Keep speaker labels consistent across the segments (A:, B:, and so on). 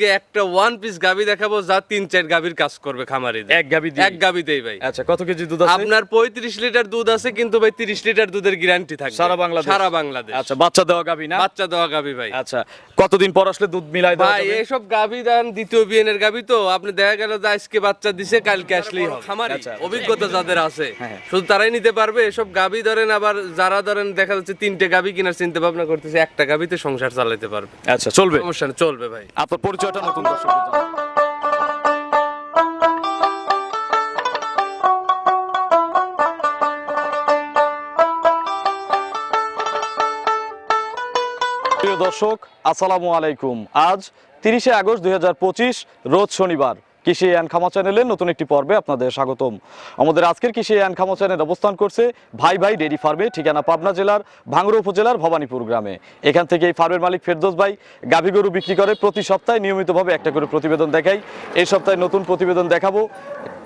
A: আজকে একটা one piece গাবি দেখাবো যা তিন চার গাবির কাজ করবে খামারি
B: এক গাবি
A: এক গাবিতেই ভাই।
B: আচ্ছা কত কেজি দুধ আছে?
A: আপনার পঁয়ত্রিশ লিটার দুধ আছে কিন্তু ভাই তিরিশ লিটার দুধের গ্যারান্টি থাকবে।
B: সারা বাংলাদেশ?
A: সারা বাংলাদেশ।
B: আচ্ছা বাচ্চা দেওয়া গাবি না?
A: বাচ্চা দেওয়া গাবি ভাই।
B: আচ্ছা কতদিন পর আসলে দুধ মিলাই দেওয়া
A: ভাই
B: যাবে?
A: এইসব গাবি দান দ্বিতীয় বিয়েনের গাবি তো। আপনি দেখা গেল যে আজকে বাচ্চা দিছে কালকে আসলেই হবে। খামারি
B: আচ্ছা।
A: অভিজ্ঞতা যাদের আছে
B: হ্যাঁ।
A: শুধু তারাই নিতে পারবে। এসব গাবি ধরেন আবার যারা ধরেন দেখা যাচ্ছে তিনটে গাবি কিনার চিন্তা ভাবনা করতেছে একটা গাবিতে সংসার চালাতে পারবে।
B: আচ্ছা চলবে।
A: সমস্যা চলবে ভাই।
B: আপনার পরিচয়টা নতুন জন্য। প্রিয় দর্শক, আসসালামু আলাইকুম আজ তিরিশে আগস্ট দুই হাজার পঁচিশ, রোজ শনিবার কৃষি অ্যান্ড খামা চ্যানেলের নতুন একটি পর্বে আপনাদের স্বাগতম। আমাদের আজকের কৃষি অ্যান্ড খামা চ্যানেল অবস্থান করছে ভাই ভাই ডেরি ফার্মে, ঠিকানা পাবনা জেলার ভাঙ্গুর উপজেলার ভবানীপুর গ্রামে। এখান থেকে এই ফার্মের মালিক ফেরদোস ভাই গাভী গরু বিক্রি করে প্রতি সপ্তাহে নিয়মিতভাবে একটা করে প্রতিবেদন দেখাই। এই সপ্তাহে নতুন প্রতিবেদন দেখাবো,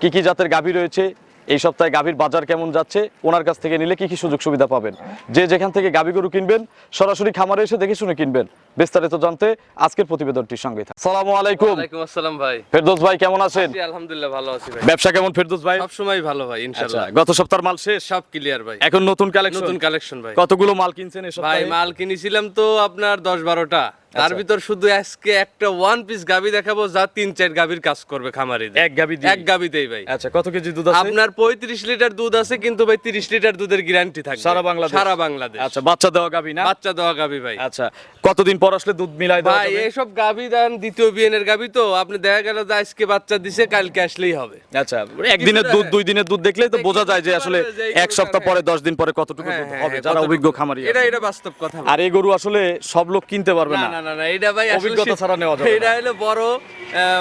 B: কী কী জাতের গাভী রয়েছে এই সপ্তাহে গাভীর বাজার কেমন যাচ্ছে? ওনার কাছ থেকে নিলে কি কি সুযোগ সুবিধা পাবেন? যে যেখান থেকে গাভী গরু কিনবেন সরাসরি খামারে এসে দেখে শুনে কিনবেন। বিস্তারিত জানতে আজকের প্রতিবেদনটির সঙ্গে থাকুন। সালামু আলাইকুম।
A: ওয়ালাইকুম আসসালাম ভাই।
B: ফেরদৌস ভাই কেমন আছেন?
A: জি, আলহামদুলিল্লাহ ভালো আছি ভাই।
B: ব্যবসা কেমন ফেরদৌস ভাই?
A: সব সময় ভালো ভাই
B: আচ্ছা
A: ইনশাআল্লাহ
B: গত সপ্তাহের মাল শেষ?
A: সব ক্লিয়ার ভাই।
B: এখন নতুন কালেকশন
A: নতুন কালেকশন ভাই।
B: কতগুলো মাল কিনছেন এই
A: ভাই মাল কিনেছিলাম তো আপনার দশ বারোটা। তার
B: আচ্ছা।
A: ভিতর শুধু আজকে একটা ওয়ান পিস গাবি দেখাবো যা তিন চার গাবির কাজ করবে খামারি
B: এক গাবি
A: এক গাবিতেই ভাই।
B: আচ্ছা কত কেজি দুধ আছে?
A: আপনার পঁয়ত্রিশ লিটার দুধ আছে কিন্তু ভাই তিরিশ লিটার দুধের গ্যারান্টি থাকবে।
B: সারা বাংলাদেশ?
A: সারা বাংলাদেশ।
B: আচ্ছা বাচ্চা দেওয়া গাবি না?
A: বাচ্চা দেওয়া গাবি ভাই।
B: আচ্ছা কতদিন পর আসলে দুধ মিলাই দেওয়া
A: ভাই
B: যাবে?
A: এইসব গাবি দান দ্বিতীয় বিয়েনের গাবি তো আপনি দেখা গেল যে আজকে বাচ্চা দিছে কালকে আসলেই হবে।
B: আচ্ছা একদিনের দুধ দুই দিনের দুধ দেখলেই তো বোঝা যায় যে আসলে
A: এই
B: এক সপ্তাহ পরে দশ দিন পরে কতটুকু
A: হ্যাঁ, হ্যাঁ,
B: হবে যারা অভিজ্ঞ খামারি
A: এটা এটা বাস্তব কথা
B: আর এই গরু আসলে সব লোক কিনতে পারবে
A: না
B: না
A: না এটা ভাই
B: অভিজ্ঞতা ছাড়া নেওয়া যাবে
A: এটা হলো বড়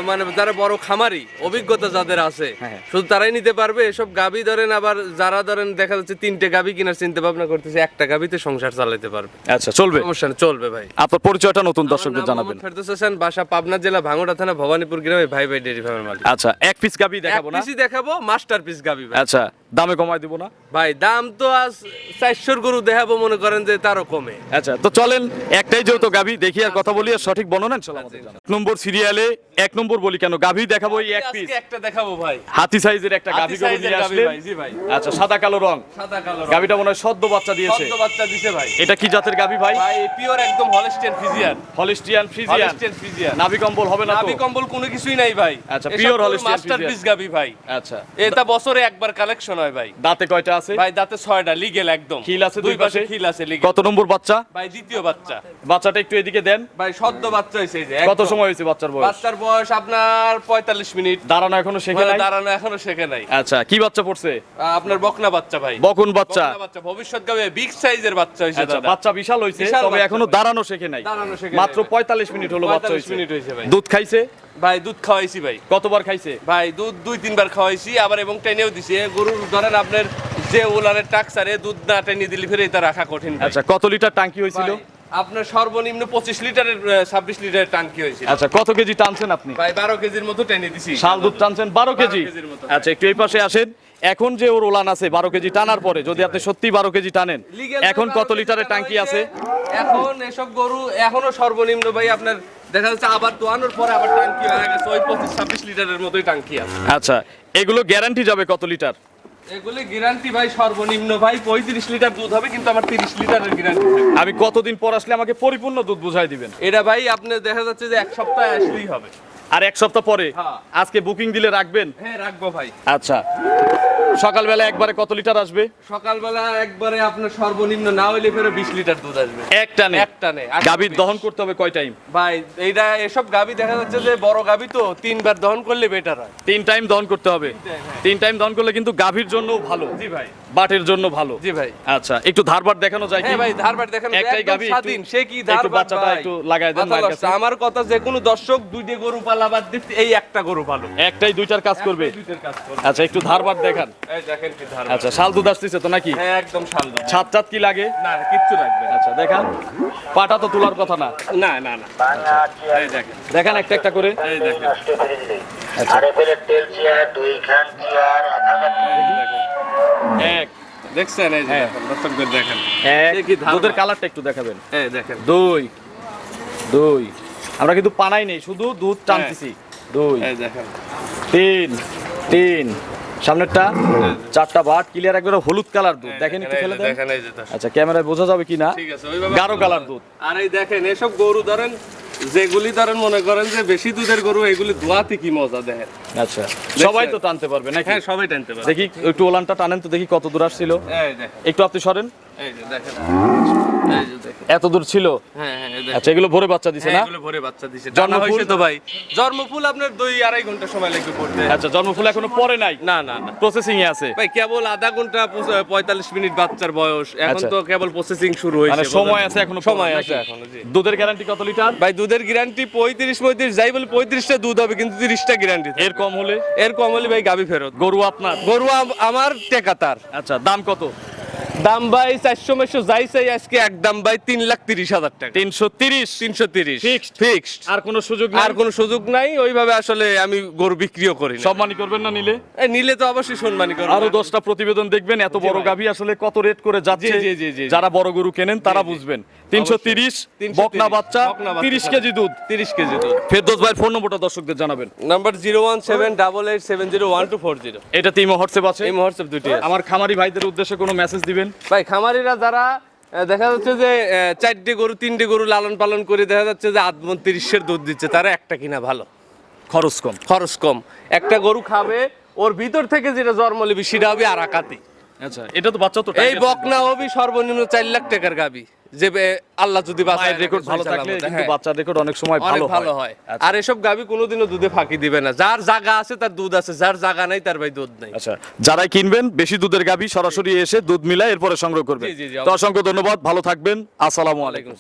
A: মানে যারা বড় খামারি অভিজ্ঞতা যাদের আছে
B: হ্যাঁ।
A: শুধু তারাই নিতে পারবে এসব গাবি ধরেন আবার যারা ধরেন দেখা যাচ্ছে তিনটে গাবি কিনার চিন্তা ভাবনা করতেছে একটা গাবিতে সংসার চালাতে পারবে।
B: আচ্ছা চলবে।
A: সমস্যা চলবে ভাই।
B: আপনার পরিচয়টা নতুন দর্শকদের জানাবেন।
A: ফেরদৌস হাসান বাসা পাবনা জেলা ভাঙড়া থানা ভবানীপুর গ্রামে ভাই ভাই ডেরি ফার্মের মালিক।
B: আচ্ছা এক পিস গাবি দেখাবো না।
A: পিসই দেখাবো মাস্টার পিস গাবি ভাই।
B: আচ্ছা দামে কমাই দিব না?
A: ভাই দাম তো আজ চারশোর গরু দেখাবো মনে করেন যে তারও কমে।
B: আচ্ছা তো চলেন একটাই যেহেতু গাভী দেখি আর কথা বলি আর সঠিক বর্ণনা ইনশাআল্লাহ এক নম্বর সিরিয়ালে এক নম্বর বলি কেন? গাভী দেখাবো এই এক পিস
A: একটা দেখাবো ভাই।
B: হাতি সাইজের একটা গাভী গরু নিয়ে
A: গাভী ভাই।
B: আচ্ছা সাদা কালো রং।
A: সাদা কালো
B: গাভীটা মনে হয় সদ্য বাচ্চা দিয়েছে।
A: সদ্য বাচ্চা দিছে ভাই।
B: এটা কি জাতের গাভী ভাই?
A: ভাই পিওর একদম Holstein Friesian
B: Holstein Friesian
A: Holstein Friesian
B: নাভি কম্বল হবে না তো?
A: নাভি কম্বল কোনো কিছুই নাই ভাই।
B: আচ্ছা, Friesian।
A: পিস গাবি ভাই।
B: আচ্ছা।
A: এটা বছরে একবার কালেকশন হয় ভাই।
B: দাঁতে কয়টা আছে?
A: ভাই দাঁতে ছয়টা লিগেল একদম।
B: খিল আছে দুই
A: পাশে? খিল আছে লিগেল
B: কত নম্বর বাচ্চা?
A: ভাই দ্বিতীয় বাচ্চা।
B: বাচ্চাটা একটু এদিকে দেন।
A: ভাই সদ্য বাচ্চা হয়েছে এই যে
B: কত সময় হয়েছে বাচ্চার বয়স?
A: বাচ্চার বয়স আপনার পঁয়তাল্লিশ মিনিট।
B: দাঁড়ানো এখনও শেখে
A: মানে
B: নাই?
A: দাঁড়ানো এখনও শেখে নাই।
B: আচ্ছা কি বাচ্চা পড়ছে?
A: আপনার বকনা বাচ্চা ভাই।
B: বকুন বাচ্চা।
A: বাচ্চা ভবিষ্যৎ গাবে বিগ সাইজের বাচ্চা হয়েছে
B: আচ্ছা বাচ্চা বিশাল হয়েছে তবে
A: এখনও
B: দাঁড়ানো শেখে নাই।
A: দাঁড়ানো শেখে
B: মাত্র
A: নাই ভাই।
B: পঁয়তাল্লিশ মিনিট হলো বাচ্চা
A: 45 মিনিট হয়েছে ভাই।
B: দুধ খাইছে?
A: ভাই দুধ খাওয়াইছি ভাই।
B: কতবার খাইছে?
A: ভাই দুধ দুই তিনবার খাওয়াইছি আবার এবং টেনেও দিছি। গরুর ধরেন আপনার যে উলানের টাকসারে দুধ না টেনে দিলে ফিরে এটা রাখা কঠিন
B: আচ্ছা কত লিটার টাঙ্কি হয়েছিল
A: আপনার সর্বনিম্ন পঁচিশ লিটারের ছাব্বিশ লিটারের টাঙ্কি হয়েছিল।
B: আচ্ছা কত কেজি টানছেন আপনি?
A: ভাই বারো কেজির মতো টেনে দিছি।
B: শাল দুধ টানছেন বারো কেজি? আচ্ছা একটু এই পাশে আসেন। এখন যে ওর ওলান আছে বারো কেজি টানার পরে যদি আপনি সত্যি বারো কেজি টানেন এখন কত লিটারের টাঙ্কি আছে?
A: এখন এসব গরু এখনও সর্বনিম্ন ভাই আপনার দেখা যাচ্ছে আবার দোয়ানোর পরে আবার টাঙ্কি হয়ে গেছে ওই পঁচিশ ছাব্বিশ লিটারের মতোই টাঙ্কি আছে।
B: আচ্ছা এগুলো গ্যারান্টি যাবে কত লিটার?
A: এগুলি গ্যারান্টি ভাই সর্বনিম্ন ভাই পঁয়ত্রিশ লিটার দুধ হবে কিন্তু আমার তিরিশ লিটারের গ্যারান্টি
B: আমি কতদিন পর আসলে আমাকে পরিপূর্ণ দুধ বুঝাই দিবেন?
A: এটা ভাই আপনার দেখা যাচ্ছে যে এক সপ্তাহ আসলেই হবে।
B: আর এক সপ্তাহ পরে?
A: হ্যাঁ।
B: আজকে বুকিং দিলে রাখবেন?
A: হ্যাঁ রাখব ভাই।
B: আচ্ছা। সকালবেলা একবারে কত লিটার আসবে?
A: সকালবেলা একবারে আপনার সর্বনিম্ন না হইলে ফেরো বিশ লিটার দুধ আসবে।
B: এক টানে
A: এক টানে
B: গাভীর দহন করতে হবে কয় টাইম
A: ভাই এইটা এসব গাভী দেখা যাচ্ছে যে বড় গাভী তো তিনবার দহন করলে বেটার হয়।
B: তিন টাইম দহন করতে হবে। তিন টাইম দহন করলে কিন্তু গাভীর জন্য ভালো।
A: জি ভাই।
B: বাটের জন্য ভালো।
A: জি ভাই।
B: আচ্ছা একটু ধারবার দেখানো যায় কি?
A: হ্যাঁ ভাই ধারবার দেখেন
B: একটাই একটু-
A: স্বাধীন সে কি
B: একটু বাচ্চাটা একটু লাগায় দেন কাছে।
A: আমার কথা যে কোনো দর্শক দুইটা গরু পালা বাদ দিতে এই একটা গরু ভালো
B: একটাই দুইটার কাজ করবে।
A: দুইটার কাজ করবে।
B: আচ্ছা একটু ধারবার দেখান।
A: এই দেখেন কি ধারবার
B: আচ্ছা শাল দুধ আসতেছে তো নাকি?
A: হ্যাঁ একদম শাল দুধ।
B: ছাদ টাত কি লাগে?
A: না কিচ্ছু লাগবে
B: আচ্ছা দেখান। পাটা তো তোলার কথা না।
A: না না না। এই দেখেন।
B: দেখান একটা একটা করে।
A: এই দেখেন।
C: আরে পেলে তেল চেয়ার দুই খান চেয়ার
B: এক
A: দেখছেন? এই যে
B: হ্যাঁ।
A: দেখেন, দর্শকদের
B: এক? দুধের কালারটা একটু দেখাবেন।
A: দেখেন।
B: দুই দুই। আমরা কিন্তু পানাই নেই শুধু দুধ টানতেছি। দুই
A: দেখেন।
B: তিন তিন। সামনেরটা চারটা বাট ক্লিয়ার একবারে হলুদ কালার দুধ। দেখেন একটু ফেলে দেন। আচ্ছা ক্যামেরায় বোঝা যাবে কিনা?
A: ঠিক আছে ওইভাবে
B: গাঢ় কালার দুধ।
A: আর এই দেখেন এসব গরু ধরেন যেগুলি ধরেন মনে করেন যে বেশি দুধের গরু এগুলি ধোয়াতে কি মজা দেয়
B: আচ্ছা। সবাই তো টানতে পারবে নাকি?
A: হ্যাঁ সবাই টানতে পারবে।
B: দেখি একটু ওলানটা টানেন তো দেখি কত দূর আসছিল। একটু আপনি সরেন।
A: এই দেখেন।
B: এত দূর ছিল?
A: হ্যাঁ হ্যাঁ
B: আচ্ছা এগুলো ভোরে বাচ্চা দিছে না?
A: হ্যাঁ, এগুলো ভরে বাচ্চা দিছে। জন্ম? হয়েছে তো ভাই। জন্মফুল আপনার দুই আড়াই ঘণ্টা সময় লাগবে পড়তে।
B: আচ্ছা জন্মফুল এখনও পরে নাই?
A: না না না।
B: প্রসেসিং এ আছে?
A: ভাই কেবল আধা ঘণ্টা পঁচ- পঁয়তাল্লিশ মিনিট বাচ্চার বয়স। এখন
B: আচ্ছা।
A: তো কেবল প্রসেসিং শুরু হয়েছে
B: মানে সময় আছে এখনও
A: সময় আছে এখনও জি।
B: দুধের গ্যারান্টি কত লিটার?
A: ভাই দুধের গ্যারান্টি পঁয়ত্রিশ পঁয়ত্রিশ যাই বলে পঁয়ত্রিশটা দুধ হবে কিন্তু তিরিশটা গ্যারান্টি
B: এর কম হলে?
A: এর কম হলে ভাই গাবি ফেরত।
B: গরু আপনার?
A: গরু আম- আমার টেকাতার।
B: আচ্ছা দাম কত?
A: দাম ভাই চারশো মেশো যাই চাই আজকে একদম ভাই তিন লাখ তিরিশ হাজার টাকা।
B: তিনশো তিরিশ?
A: তিনশো তিরিশ? ফিক্সড?
B: আর কোনো সুযোগ
A: আর কোনো সুযোগ নাই ওইভাবে আসলে আমি গরু বিক্রিও করি
B: সম্মানী করবেন না নিলে?
A: নিলে তো অবশ্যই সম্মানী করব।
B: আরও দশটা প্রতিবেদন দেখবেন এত বড় গাভী আসলে কত রেট করে যাচ্ছে। যারা বড় গরু কেনেন তারা। বুঝবেন। তিনশো তিরিশ বকনা বাচ্চা তিরিশ কেজি দুধ।
A: তিরিশ কেজি দুধ।
B: ফেরদোস ভাইয়ের ফোন নম্বরটা দর্শকদের জানাবেন।
A: Number zero one seven double eight seven zero one two four zero.
B: এটা তিমো হোয়াটসঅ্যাপ আছে?
A: এই হোয়াটসঅ্যাপ দুটি
B: আমার খামারি ভাইদের উদ্দেশ্যে কোনো মেসেজ দিবেন?
A: ভাই খামারিরা যারা দেখা যাচ্ছে যে চারটি গরু তিনটে গরু লালন পালন করে দেখা যাচ্ছে যে আধমন তিরিশের দুধ দিচ্ছে তারা একটা কিনা ভালো।
B: খরচ কম।
A: খরচ কম। একটা গরু খাবে ওর ভিতর থেকে যেটা জন্ম লিবি সেটা হবে আরাকাতি।
B: আচ্ছা এটা তো বাচ্চা তো
A: এই বকনা হবি সর্বনিম্ন চার লাখ টাকার গাবি। যে আল্লাহ যদি
B: বাচ্চার রেকর্ড ভালো থাকলে কিন্তু
A: হ্যাঁ।
B: বাচ্চার রেকর্ড অনেক সময় ভালো
A: ভালো হয়।
B: আচ্ছা।
A: আর এসব গাবি কোনোদিনও দুধে ফাঁকি দিবে না। যার জায়গা আছে তার দুধ আছে। যার জায়গা নাই তার ভাই দুধ নাই।
B: আচ্ছা যারাই কিনবেন বেশি দুধের গাভী সরাসরি এসে দুধ মিলায় এরপরে সংগ্রহ করবেন।
A: জি,
B: তো অসংখ্য ধন্যবাদ। ভালো থাকবেন। আসসালামু আলাইকুম।